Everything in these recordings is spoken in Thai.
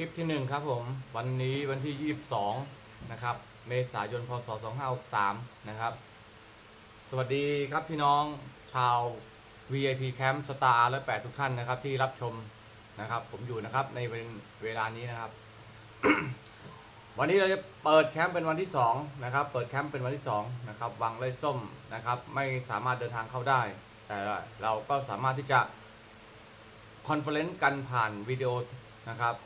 คลิปที่หนึ่งครับผม วันนี้วันที่ 22 นะครับ เมษายนพศ 2563 นะครับ สวัสดีครับพี่น้องชาว VIP Camp Star และ8ทุกท่านนะครับ ที่รับชมนะครับ ผมอยู่นะครับในเวลานี้นะครับ วันนี้เราจะเปิดแคมป์เป็นวันที่2นะครับ เปิดแคมป์เป็นวันที่2นะครับวังไร่ส้มนะครับ ไม่สามารถเดินทางเข้าได้ แต่เราก็สามารถที่จะคอนเฟอเรนซ์กันผ่านวิดีโอนะครับ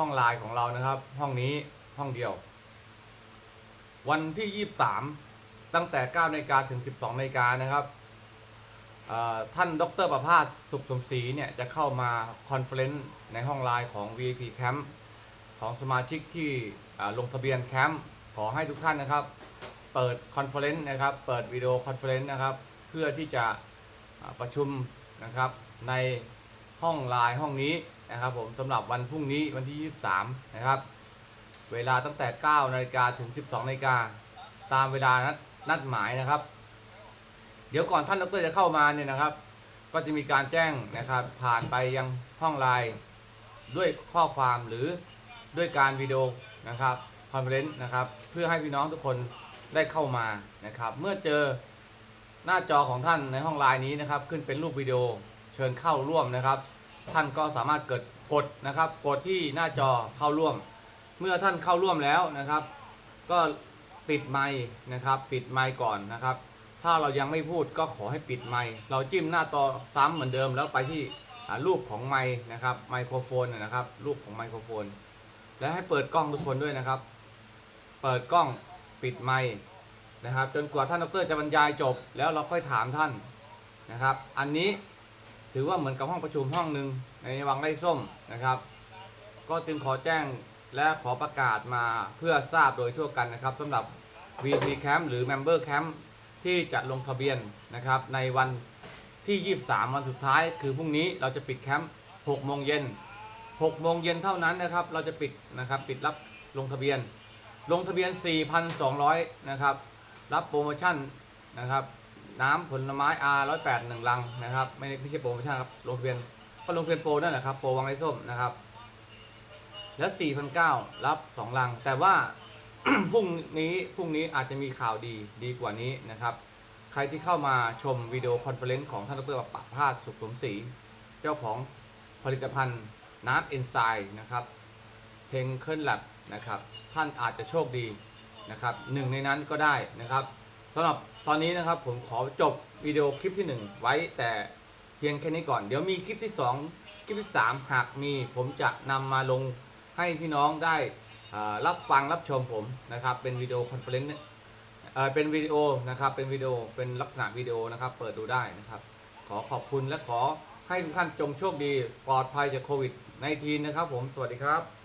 ห้องไลน์ของเรานะครับ ห้องนี้ห้องเดียว วันที่ 23 ตั้งแต่9นาฬิกาถึง 12นาฬิกานะครับท่านดรประภาสสุขสมศรีเนี่ยจะเข้ามาคอนเฟอเรนซ์ในห้องไลน์ของ VIP Camp ของสมาชิกที่ลงทะเบียนแคมป์ขอให้ทุกท่านนะครับ เปิดคอนเฟอเรนซ์นะครับ เปิดวิดีโอคอนเฟอเรนซ์นะครับ เพื่อที่จะประชุมนะครับในห้องไลน์ห้องนี้ นะครับผมสำหรับวันพรุ่งนี้วันที่ 23 นะครับ เวลาตั้งแต่ 9 นาฬิกาถึง 12 นาฬิกาตามเวลานัดนัดหมายนะครับ เดี๋ยวก่อนท่านดรจะเข้ามาเนี่ยนะครับ ก็จะมีการแจ้งนะครับ ผ่านไปยังห้องไลน์ด้วยข้อความหรือด้วยการวิดีโอนะครับคอนเฟอเรนซ์นะครับ เพื่อให้พี่น้องทุกคนได้เข้ามานะครับ เมื่อเจอหน้าจอของท่านในห้องไลน์นี้นะครับ ขึ้นเป็นรูปวิดีโอเชิญเข้าร่วมนะครับ ท่านก็สามารถเกิดกดนะครับ กดที่หน้าจอเข้าร่วม เมื่อท่านเข้าร่วมแล้วนะครับ ก็ปิดไมค์นะครับ ปิดไมค์ก่อนนะครับ ถ้าเรายังไม่พูดก็ขอให้ปิดไมค์เราจิ้มหน้าจอซ้ำเหมือนเดิมแล้วไปที่รูปของไมค์นะครับไมโครโฟนนะนะครับ รูปของไมโครโฟน และให้เปิดกล้องทุกคนด้วยนะครับ เปิดกล้องปิดไมค์นะครับ จนกว่าท่านดรจะบรรยายจบ แล้วเราค่อยถามท่านนะครับ อันนี้ ถือว่าเหมือนกับห้องประชุมห้องหนึ่งในวังไร่ส้มนะครับ ก็จึงขอแจ้งและขอประกาศมาเพื่อทราบโดยทั่วกันนะครับสำหรับ VP Camp หรือ Member Camp ที่จะลงทะเบียนนะครับในวันที่ 23 วันสุดท้ายคือพรุ่งนี้เราจะปิดแคมป์6โมงเย็น6โมงเย็นเท่านั้นนะครับ เราจะปิดนะครับปิดรับลงทะเบียน ลงทะเบียน 4,200 นะครับ รับโปรโมชั่นนะครับ น้ำผลไม้ R 108หนึ่งลังนะครับ ไม่ไม่ใช่โปรโมชั่นครับลงทะเบียนก็ลงทะเบียนโปรนั่นแหละครับโปรวังไรส้มนะครับ แล้ว4,900รับ 2 ลัง แต่ว่าพรุ่งนี้พรุ่งนี้อาจจะมีข่าวดีดีกว่านี้นะครับ ใครที่เข้ามาชมวิดีโอคอนเฟอเรนซ์ของท่านดรปะพาสสุขสมศรีเจ้าของผลิตภัณฑ์น้ำเอนไซม์นะครับเพงเคิลแลบนะครับ ท่านอาจจะโชคดีนะครับหนึ่งในนั้นก็ได้นะครับ สำหรับตอนนี้นะครับผมขอจบวิดีโอคลิปที่ 1 ไว้แต่เพียงแค่นี้ก่อน เดี๋ยวมีคลิปที่ 2 คลิปที่ 3 หากมีผมจะนำมาลงให้พี่น้องได้รับฟังรับชมผมนะครับ เป็นวิดีโอคอนเฟอเรนซ์เอ่อเป็นวิดีโอนะครับเป็นวิดีโอเป็นลักษณะวิดีโอนะครับเปิดดูได้นะครับ ขอขอบคุณและขอให้ทุกท่านจงโชคดีปลอดภัยจากโควิด -19 นะครับผมสวัสดีครับ